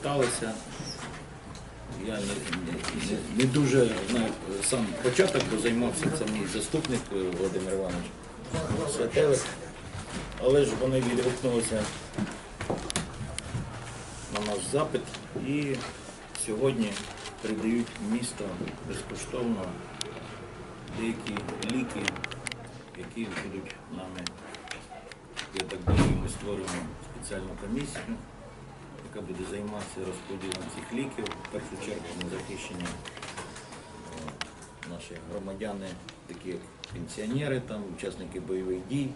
зверталися. Я не, не, не дуже знаю сам початок, бо займався це мій заступник е, Володимир Іванович Святелик. Але ж вони відгукнулися на наш запит і сьогодні передають місто безкоштовно деякі ліки, які будуть нами, я так думаю, ми створюємо спеціальну комісію, яка буде займатися розподілом цих ліків. В першу чергу на захищення е, наші громадяни, такі як пенсіонери, там, учасники бойових дій,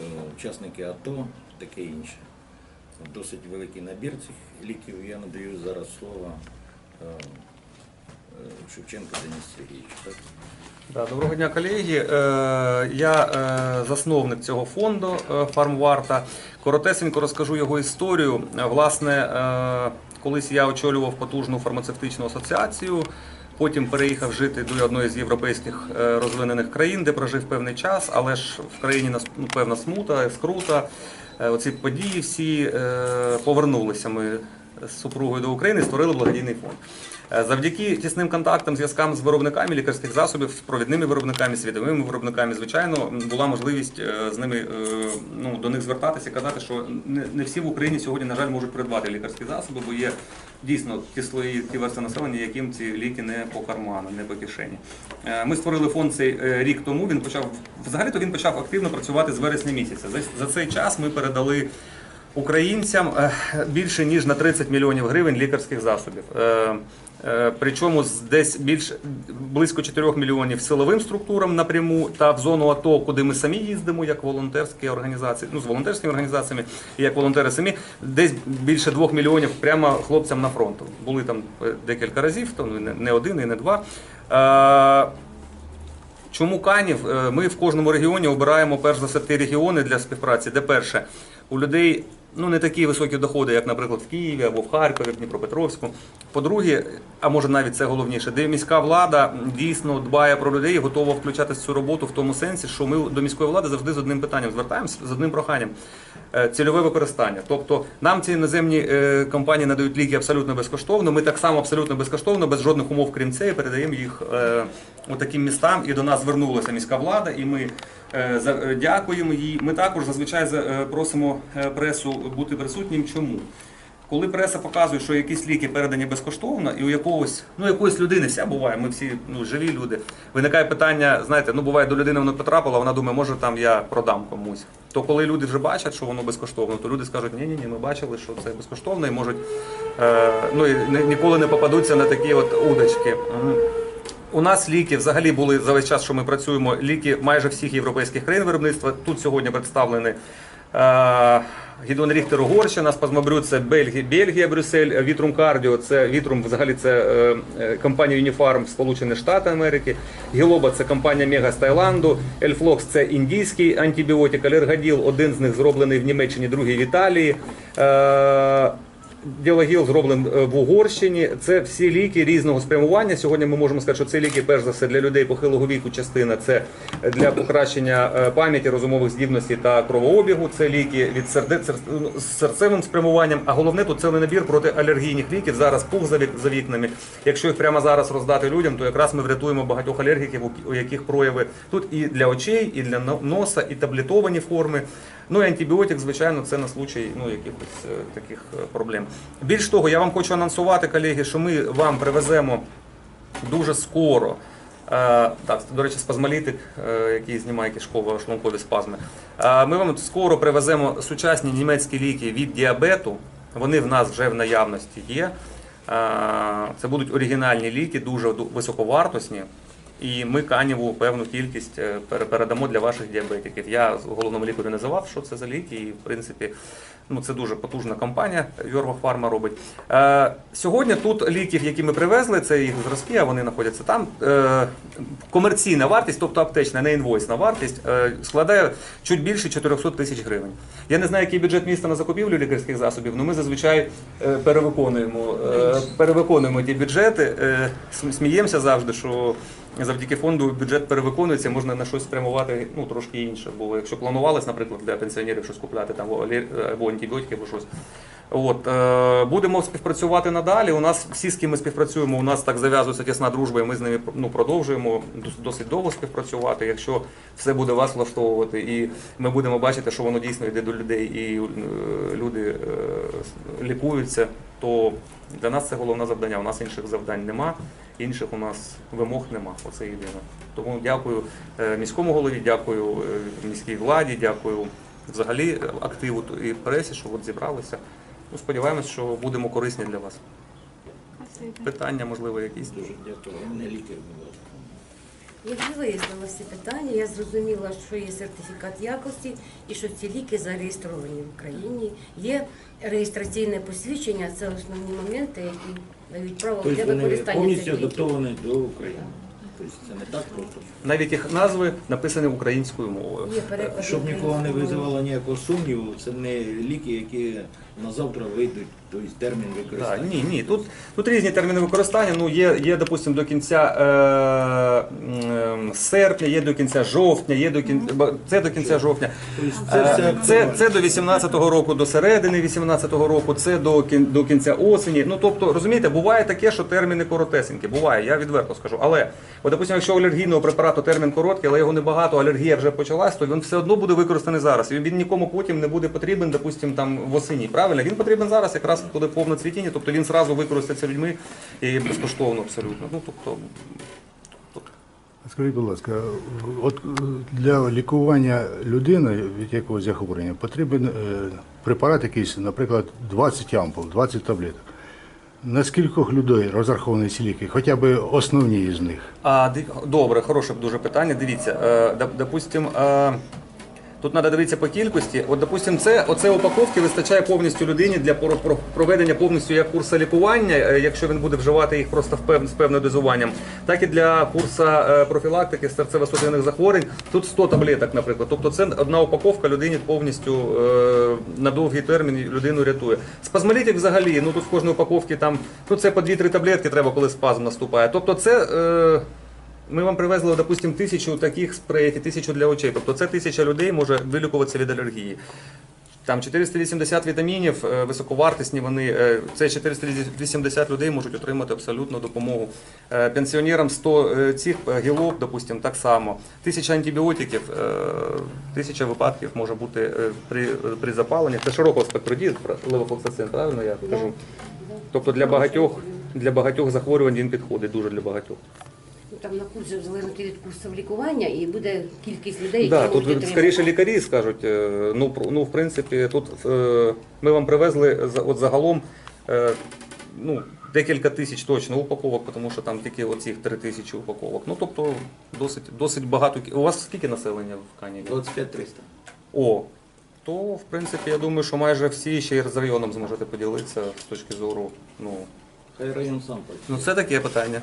е, учасники АТО, таке інше. Досить великий набір цих ліків. Я надаю зараз слово е, Шевченко Денис Сергійовичу. Доброго дня, колеги. Е, Я е, засновник цього фонду е, Фармварта. Коротесенько розкажу його історію. Власне, колись я очолював потужну фармацевтичну асоціацію. Потім переїхав жити до одної з європейських розвинених країн, де прожив певний час, але ж в країні ну, певна смута, скрута. Оці події всі повернулися ми з супругою до України, створили благодійний фонд. Е, Завдяки тісним контактам, зв'язкам з виробниками лікарських засобів, з провідними виробниками, світовими виробниками, звичайно, була можливість е, з ними е, ну, до них звертатися і казати, що не, всі в Україні сьогодні, на жаль, можуть придбати лікарські засоби, бо є дійсно ті слої, ті верстви населення, яким ці ліки не по карману, не по кишені. Ми створили фонд цей рік тому. Він почав взагалі-то він почав активно працювати з вересня місяця. За, цей час ми передали українцям більше ніж на 30 мільйонів гривень лікарських засобів. Е, Причому десь більше близько 4 мільйонів силовим структурам напряму та в зону АТО, куди ми самі їздимо, як волонтерські організації, ну з волонтерськими організаціями і як волонтери самі, десь більше 2 мільйонів прямо хлопцям на фронт. Були там е, декілька разів, то ну, не- один і не два. Е, Чому Канів? Ми в кожному регіоні обираємо перш за все ті регіони для співпраці, де перше у людей ну не такі високі доходи, як, наприклад, в Києві або в Харкові, в Дніпропетровську. По-друге, а може навіть це головніше, де міська влада дійсно дбає про людей готова включатися в цю роботу в тому сенсі, що ми до міської влади завжди з одним питанням звертаємося, з одним проханням. Е, Цільове використання. Тобто нам ці іноземні е, компанії надають ліки абсолютно безкоштовно. Ми так само абсолютно безкоштовно, без жодних умов, крім цієї, передаємо їх е, у таким містам. І до нас звернулася міська влада, і ми е, е, дякуємо їй. Ми також зазвичай за- е, просимо е, пресу бути присутнім. Чому? Коли преса показує, що якісь ліки передані безкоштовно, і у якогось, ну якоїсь людини, вся буває, ми всі ну, живі люди. Виникає питання, знаєте, ну буває до людини воно потрапило, вона думає, може там я продам комусь. То коли люди вже бачать, що воно безкоштовно, то люди скажуть, ні, ні, ні, ми бачили, що це безкоштовно, і можуть е, ну і ні- ніколи не попадуться на такі от удочки. У нас ліки взагалі були за весь час, що ми працюємо, ліки майже всіх європейських країн виробництва. Тут сьогодні представлені е, Гідон Ріхтер Угорщина, Спазмобрю це Бельгія, Бельгія, Брюссель, Вітрум Кардіо, це Вітрум, взагалі це е, е, компанія Юніфарм Сполучені Штати Америки. Гілоба це компанія Мега з Таїланду. Ельфлокс це індійський антибіотик. Алергаділ, один з них зроблений в Німеччині, другий в Італії. Е, Ділагіл зроблений е, в Угорщині. Це всі ліки різного спрямування. Сьогодні ми можемо сказати, що це ліки, перш за все, для людей похилого віку. Частина це для покращення е, пам'яті, розумових здібностей та кровообігу. Це ліки від серде... ну, з серцевим спрямуванням. А головне тут цілий набір протиалергійних ліків. Зараз пух за вік- за вікнами. Якщо їх прямо зараз роздати людям, то якраз ми врятуємо багатьох алергіків, у- яких прояви тут і для очей, і для носа, і таблетовані форми. Ну і антибіотик, звичайно, це на случай ну, якихось е, таких е, проблем. Більш того, я вам хочу анонсувати, колеги, що ми вам привеземо дуже скоро. Е, так, до речі, спазмолітик, який знімає кишково-шлункові спазми. Е, ми вам скоро привеземо сучасні німецькі ліки від діабету. Вони в нас вже в наявності є. Це будуть оригінальні ліки, дуже ду- високовартісні. І ми каніву певну кількість е, передамо для ваших діабетиків. Я головному лікарю називав, що це за ліки, і в принципі ну, це дуже потужна компанія. Йорва Фарма робить. Е, сьогодні тут ліків, які ми привезли, це їх зразки, а вони знаходяться там. Е, комерційна вартість, тобто аптечна, не інвойсна вартість, е, складає чуть більше 400 тисяч гривень. Я не знаю, який бюджет міста на закупівлю лікарських засобів, але ми зазвичай е, перевиконуємо, е, перевиконуємо ті бюджети. Е, Сміємося завжди, що завдяки фонду бюджет перевиконується, можна на щось спрямувати ну, трошки інше. Бо якщо планувалось, наприклад, для пенсіонерів щось купляти там, або антибіотики, або щось. От, е, будемо співпрацювати надалі. У нас всі, з ким ми співпрацюємо, у нас так зав'язується тісна дружба, і ми з ними ну, продовжуємо досить довго співпрацювати. Якщо все буде вас влаштовувати, і ми будемо бачити, що воно дійсно йде до людей, і е, люди е, лікуються, то для нас це головне завдання. У нас інших завдань нема, інших у нас вимог нема. Оце єдине. Тому дякую е, міському голові, дякую е, міській владі, дякую взагалі активу і пресі, що от зібралися. Ну, сподіваємось, що будемо корисні для вас. Питання, можливо, якісь. Дуже дякую. Мене лікар, будь. Я вже вияснила всі питання. Я зрозуміла, що є сертифікат якості і що ці ліки зареєстровані в Україні. Є реєстраційне посвідчення. Це основні моменти, які дають право для Тобто вони використання повністю адаптовані до України. Тобто це не так просто. Навіть їх назви написані українською мовою. Є переклад Щоб нікого не українською мовою. визивало ніякого сумніву, це не ліки, які на завтра вийдуть, тобто термін Так, ні, ні. Тут, тут різні терміни використання. Ну, є, є, допустимо, до кінця е, м, серпня, є до кінця жовтня, є до кінця. Це до кінця жовтня. Тобто це все Е, Це, актуально. це до 18-го року, до середини 18-го року, це до, кін- до кінця осені. Ну тобто, розумієте, буває таке, що терміни коротесенькі. Буває, я відверто скажу. Але, от, допустимо, якщо алергійного препарату термін короткий, але його небагато, алергія вже почалась, то він все одно буде використаний зараз. І він нікому потім не буде потрібен, допустимо, там восені. Правильно? Він потрібен зараз, якраз коли повне цвітіння, тобто він зразу використається людьми і безкоштовно абсолютно. Ну тобто. Скажіть, будь ласка, от для лікування людини від якогось захворювання потрібен е, препарат якийсь, наприклад, 20 ампул, 20 таблеток. На скількох людей розраховані ці ліки, хоча б основні із них? А, добре, хороше дуже питання. Дивіться, е, допустим, е, тут треба дивитися по кількості. От, допустим, це оце упаковки вистачає повністю людині для про- про- проведення повністю як курсу лікування, е, якщо він буде вживати їх просто з певним дозуванням, так і для курсу е, профілактики серцево-судинних захворювань. Тут 100 таблеток, наприклад. Тобто це одна упаковка людині повністю е, на довгий термін людину рятує. Спазмолітик взагалі, ну тут в кожній упаковці там, ну це по 2-3 таблетки треба, коли спазм наступає. Тобто це. Ми вам привезли, допустимо, тисячу таких спреїв і тисячу для очей. Тобто це тисяча людей може вилікуватися від алергії. Там 480 вітамінів, е, високовартісні вони. е, Це 480 людей можуть отримати абсолютно допомогу. Е, Пенсіонерам 100 е, цих гілок, допустимо, так само. Тисяча антибіотиків, тисяча випадків може бути при, при запаленні. Це широкого спектру дій, левофлоксацин, правильно я кажу? Тобто для багатьох, для багатьох захворювань він підходить, дуже для багатьох. Там на курсі в залежності від курсу лікування і буде кількість людей, які Да, можуть тут отримати. скоріше лікарі скажуть. е, Ну, про- ну в принципі, тут е, ми вам привезли за- от загалом е, ну, декілька тисяч точно упаковок, тому що там тільки оцих три тисячі упаковок. Ну тобто досить, досить багато. кі- У вас скільки населення в Каніві? 25-300. О, то в принципі я думаю, що майже всі ще й з районом зможете поділитися з точки зору. Ну, Хай район сам працює. ну це таке питання.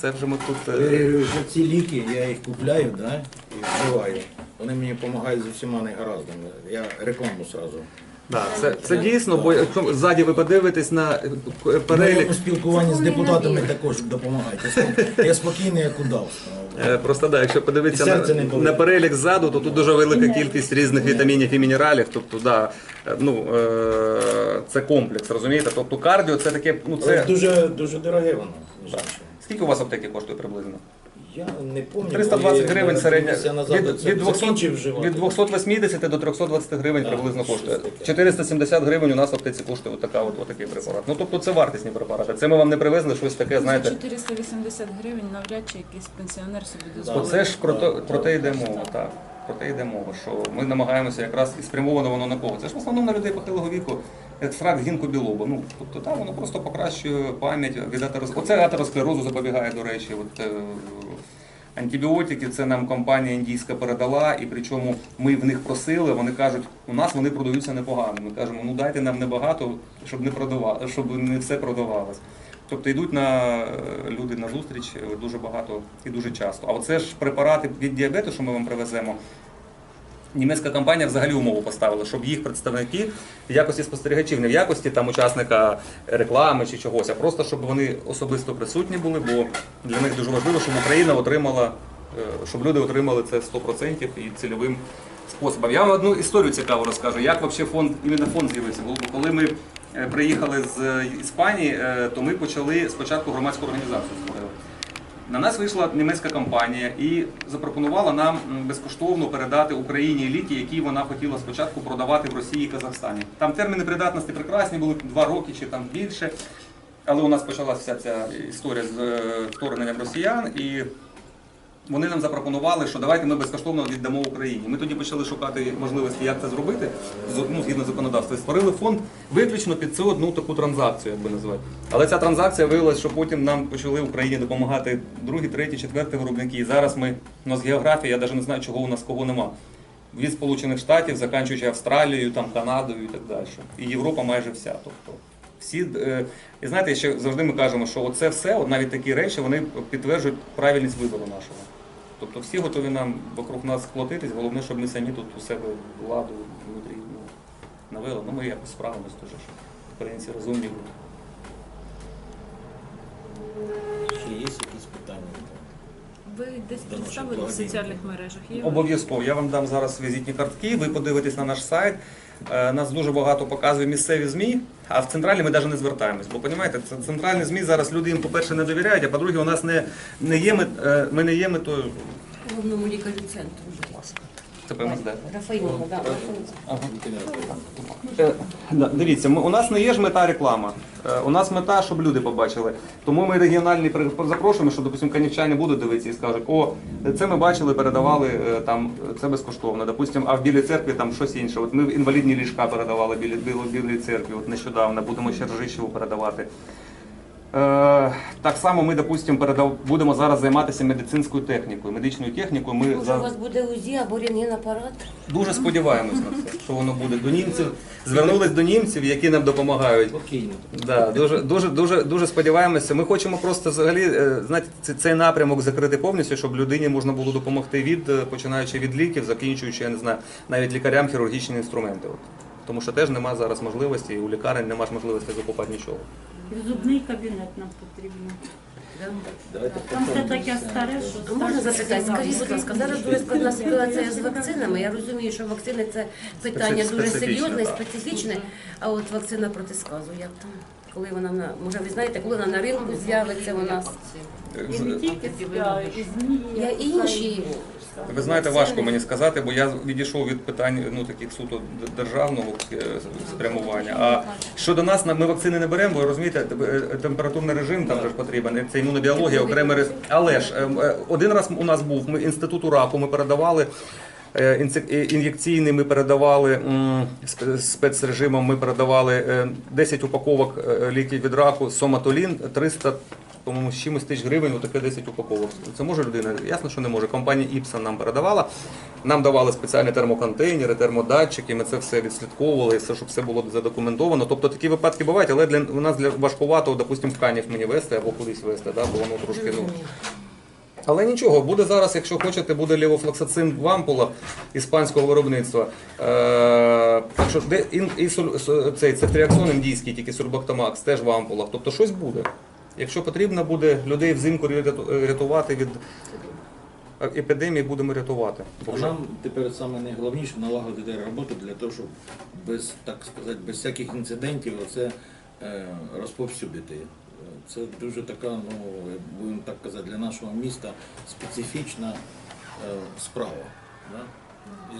Це вже ми тут. Я е, говорю, що ці ліки, я їх купляю да, і вживаю. Вони мені допомагають з усіма негараздами. Я рекламу сразу. Да, це, це дійсно, бо якщо ззаді ви подивитесь на е, перелік. моєму спілкуванні з депутатами також допомагають. Я Я спокійний, як удав. Е, Просто да, якщо подивитися І серце не на, болить. на перелік ззаду, то тут дуже велика кількість різних вітамінів і мінералів. Тобто, да, е, ну, е, це комплекс, розумієте? Тобто кардіо це таке, ну Це це. дуже, дуже дороге воно. між іншим. Скільки у вас аптеки коштує приблизно? Я не пам'ятаю. 320 гривень середня. Від, від, від, 200, від 280 до 320 гривень приблизно коштує. 470 гривень у нас в аптеці коштує отака, от, отакий препарат. Ну тобто це вартісні препарати. Це ми вам не привезли щось таке, знаєте. 480 гривень навряд чи якийсь пенсіонер собі дозволить. Оце ж про, то, про те йде мова, так. Про те йде мова, що ми намагаємося якраз і спрямовано воно на кого. Це ж в основному на людей похилого віку, екстракт гінкобілоба. Ну, тобто, так, воно просто покращує пам'ять від атеросклерозу. Оце атеросклерозу запобігає, до речі. От, е, антибіотики це нам компанія індійська передала, і причому ми в них просили, вони кажуть, у нас вони продаються непогано. Ми кажемо, ну дайте нам небагато, щоб не продавали, щоб не все продавалось. Тобто йдуть на е, люди на зустріч е, дуже багато і дуже часто. А оце ж препарати від діабету, що ми вам привеземо. Німецька компанія взагалі умову поставила, щоб їх представники в якості спостерігачів, не в якості там учасника реклами чи чогось, а просто щоб вони особисто присутні були, бо для них дуже важливо, щоб Україна отримала, е, щоб люди отримали це 100% і цільовим способом. Я вам одну історію цікаву розкажу, як взагалі фонд, іменно фонд з'явився. Бо Коли ми е, приїхали з е, Іспанії, то ми почали спочатку громадську організацію створили. На нас вийшла німецька компанія і запропонувала нам безкоштовно передати Україні ліки, які вона хотіла спочатку продавати в Росії і Казахстані. Там терміни придатності прекрасні, були два роки чи там більше. Але у нас почалася вся ця історія з е, вторгненням росіян, і вони нам запропонували, що давайте ми безкоштовно віддамо Україні. Ми тоді почали шукати можливості, як це зробити, ну, згідно законодавства. І створили фонд виключно під цю одну таку транзакцію, як би називати. Але ця транзакція виявилася, що потім нам почали Україні допомагати другі, треті, четверті виробники. І зараз ми у нас географія, я навіть не знаю, чого у нас кого нема. Від Сполучених Штатів, заканчуючи Австралією, там Канадою і так далі. І Європа майже вся. Тобто всі е, і знаєте, ще завжди ми кажемо, що оце все, от навіть такі речі, вони підтверджують правильність вибору нашого. Тобто всі готові нам вокруг нас сплотитись, головне, щоб ми самі тут у себе владу внутрі ну, навели. Ну ми якось справимось дуже, що українці розумні. Ще є якісь питання? Ви десь представили в соціальних мережах? Є? Обов'язково. Я вам дам зараз візитні картки, ви подивитесь на наш сайт. Е, Нас дуже багато показує місцеві ЗМІ, а в центральні ми навіть не звертаємось. Бо розумієте, це центральні ЗМІ зараз люди їм, по-перше, не довіряють, а по-друге, у нас не, не є е, ми не є метою. Головному лікарю центру, будь ласка. Рафаїлова, да. Е, да, Дивіться, ми, у нас не є ж мета реклама. Е, У нас мета, щоб люди побачили. Тому ми регіональні при- запрошуємо, що, допустим, канівчани будуть дивитися і скажуть, о, це ми бачили, передавали е, там, це безкоштовно. Допустим, а в Білій церкві там щось інше. От ми інвалідні ліжка передавали біля Білої Білої церкві, от нещодавно, будемо ще Ржищеву передавати. Е, так само ми, допустим, передав, будемо зараз займатися медицинською технікою. Медичною технікою ми Може, за- у вас буде УЗІ або рентгенапарат? Дуже сподіваємось на це, що воно буде до німців. Звернулись до німців, які нам допомагають. Да, дуже, дуже, дуже, дуже сподіваємося. Ми хочемо просто взагалі е, знаєте, цей напрямок закрити повністю, щоб людині можна було допомогти від е, починаючи від ліків, закінчуючи, я не знаю, навіть лікарям хірургічні інструменти. Тому що теж немає зараз можливості, і у лікарень немає можливості закупати нічого. Зубний кабінет нам потрібен. Там все таке старе, що можна запитати, скажіть, будь ласка, зараз дуже складна ситуація з вакцинами. Я розумію, що вакцини це питання дуже серйозне, і специфічне. А от вакцина проти сказу, як там? Коли вона на може ви знаєте, коли вона на ринку з'явиться, вона І не тільки ця, і інші. Ви знаєте, важко мені сказати, бо я відійшов від питань ну таких суто державного е, спрямування. А щодо нас, ми вакцини не беремо, бо розумієте, е, температурний режим там же ж потрібен. Це імунобіологія, окремий режим. Але ж е, е, один раз у нас був ми інституту раку. Ми передавали. Е, е, Ін'єкційний ми передавали спецрежимом. Ми передавали е, 10 упаковок е, ліків від раку, соматолін 300 по-моєму, з чимось тисяч гривень, отаке 10 упаковок. Це може людина? Ясно, що не може. Компанія Іпсон нам передавала. Нам давали спеціальні термоконтейнери, термодатчики, ми це все відслідковували, все, щоб все було задокументовано. Тобто такі випадки бувають, але для у нас для важкувато, допустимо, в канів мені вести або кудись вести, да, бо воно трошки ну. Але нічого, буде зараз, якщо хочете, буде лівофлоксацин в ампулах іспанського виробництва. Е, так що де ін, і суль- с- цей індійський, тільки сурбактамакс, теж в ампулах. Тобто щось буде. Якщо потрібно буде людей взимку ряту- рятувати від епідемії, будемо рятувати. А вже- нам тепер саме найголовніше налагодити роботу для того, щоб без так сказати, без всяких інцидентів оце е, розповсюдити. Це дуже така, ну будемо так казати, для нашого міста специфічна е, справа. Да?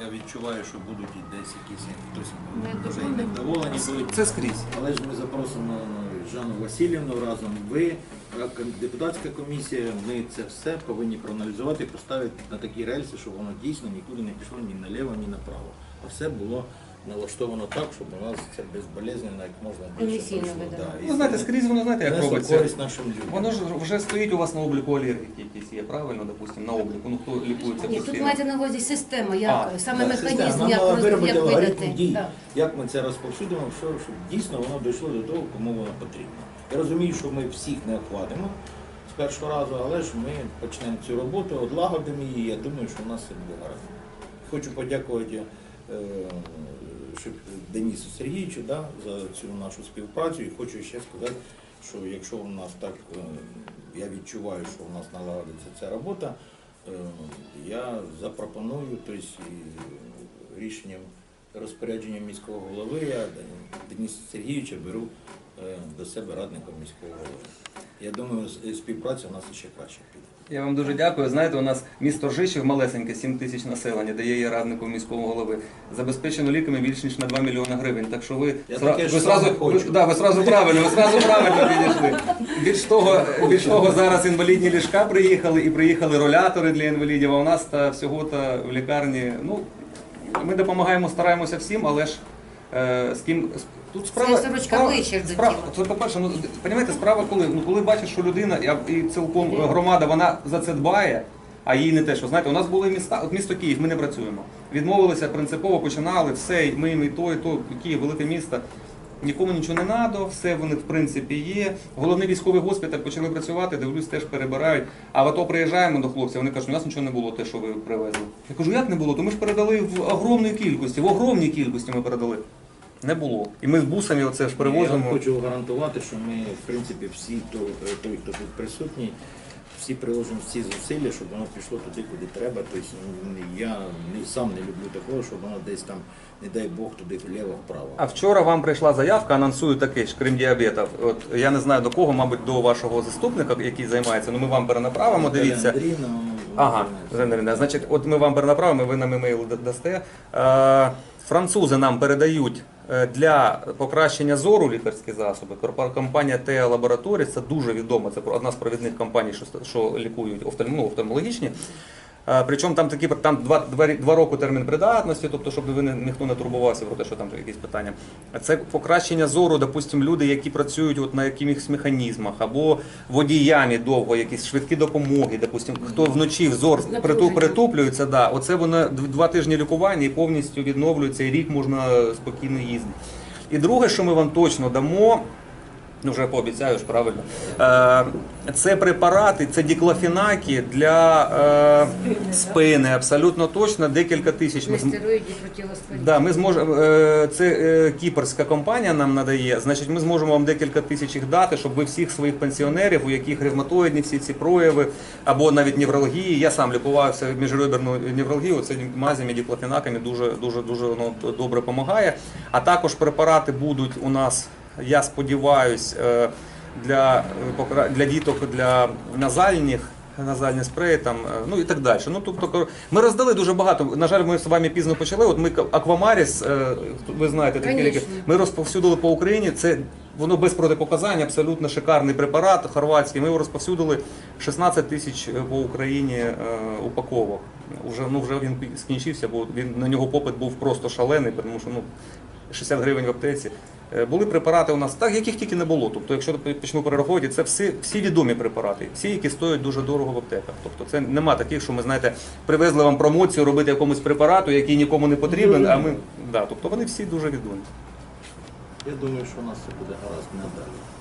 Я відчуваю, що будуть і десь якісь хтось і невдоволені будуть. Це скрізь. Але ж ми запросимо ну, Жанну Васильівну разом. Ви, як депутатська комісія, ми це все повинні проаналізувати і поставити на такі рельси, щоб воно дійсно нікуди не пішло ні наліво, ні направо. А все було налаштовано так, щоб у нас це безболезненно, як можна більше пройшло. видано. Да, і Ну, знаєте, скрізь воно знаєте, як Принесло робиться. користь нашим людям. Воно ж вже стоїть у вас на обліку алергіки якісь є, правильно, допустимо, на обліку. Ну хто лікується Ні, тут постійно? мається на увазі система, як А, саме Так, механізм, система. як, Нам роз- виробити як видати. дій, Да. як ми це розповсюдимо, що, щоб дійсно воно дійшло до того, кому воно потрібно. Я розумію, що ми всіх не охватимо з першого разу, але ж ми почнемо цю роботу, одлагодимо її, я думаю, що у нас все буде гаразд. Хочу подякувати е, Денису Сергійовичу да, за цю нашу співпрацю. І хочу ще сказати, що якщо у нас так, е, я відчуваю, що у нас налагодиться ця робота, е, я запропоную, тобто рішенням розпорядження міського голови, я Дениса Сергійовича беру е, до себе радником міського голови. Я думаю, співпраця у нас ще краще піде. Я вам дуже дякую. Знаєте, у нас місто Ржищів малесеньке, 7 тисяч населення, де я є радником міського голови. Забезпечено ліками більш ніж на 2 мільйони гривень. Так що ви, Я зра- таке ж ви, саме зразу, хочу. ви, да, ви зразу правильно, ви зразу правильно підійшли. Більш того, більш того, зараз інвалідні ліжка приїхали і приїхали ролятори для інвалідів. А у нас та всього та в лікарні. Ну, ми допомагаємо, стараємося всім, але ж з ким тут справа. Це сорочка справа- справа- це по-перше, ну розумієте, справа коли? Ну коли бачиш, що людина я- і цілком громада вона за це дбає, а їй не те, що знаєте, у нас були міста, от місто Київ, ми не працюємо. Відмовилися принципово, починали все, і ми, і то, і то, Київ, велике місто. Нікому нічого не треба, все вони в принципі є. Головний військовий госпіталь почали працювати, дивлюсь, теж перебирають. А в АТО приїжджаємо до хлопців, вони кажуть, у нас нічого не було, те, що ви привезли. Я кажу, як не було? То ми ж передали в огромній кількості, в огромній кількості ми передали. Не було. І ми з бусами оце ж Я перевозимо. вам хочу гарантувати, що ми, в принципі, всі, той, хто тут присутній, всі приложимо всі зусилля, щоб воно пішло туди, куди треба. Тобто ну, я сам не люблю такого, щоб воно десь там, не дай Бог, туди вліво-вправо. А вчора вам прийшла заявка, анонсую таке ж, крім діабетів. От я не знаю до кого, мабуть, до вашого заступника, який займається. Ну ми вам перенаправимо. Дивіться. Андріївна, ну, Ага, вона Значить, от ми вам перенаправимо, ви нам емейл дасте. Е, французи нам передають для покращення зору лікарські засоби. Компанія Теа Лабораторії, це дуже відомо, це одна з провідних компаній, що, що лікують офтальм- ну, офтальмологічні. Е, Причому там такі там два, два, два роки термін придатності, тобто, щоб ви не, ніхто не турбувався про те, що там якісь питання. Це покращення зору, допустимо, люди, які працюють от на якихось механізмах, або водіями довго, якісь швидкі допомоги, допустимо, хто вночі взор приту, притуплюється, да, оце воно два тижні лікування і повністю відновлюється, і рік можна спокійно їздити. І друге, що ми вам точно дамо, ну вже пообіцяю ж правильно. Е, це препарати, це діклофінаки для е, спини, абсолютно точно, декілька тисяч. Ми. Да, ми зможемо. Це е, кіпрська компанія нам надає. Значить, ми зможемо вам декілька тисяч їх дати, щоб ви всіх своїх пенсіонерів, у яких ревматоїдні всі ці прояви, або навіть неврології. Я сам лікувався міжреберну неврологію. Це мазями, діклофінаками дуже дуже дуже воно добре допомагає. А також препарати будуть у нас. Я сподіваюсь, е, для, е, для діток для назальних. Назальні спреї там, е, ну і так далі. Ну тобто ми роздали дуже багато. На жаль, ми з вами пізно почали. От ми Аквамаріс, ви знаєте такі ліки. Ми розповсюдили по Україні. Це воно без протипоказань, абсолютно шикарний препарат хорватський. Ми його розповсюдили 16 тисяч по Україні е, упаковок. Уже ну вже він скінчився, бо він на нього попит був просто шалений, тому що ну 60 гривень в аптеці. Е, Були препарати у нас, так яких тільки не було. Тобто, якщо почну перераховувати, це всі, всі відомі препарати, всі, які стоять дуже дорого в аптеках. Тобто це нема таких, що ми знаєте, привезли вам промоцію робити якомусь препарату, який нікому не потрібен. А ми да, тобто вони всі дуже відомі. Я думаю, що у нас все буде гаразд надалі.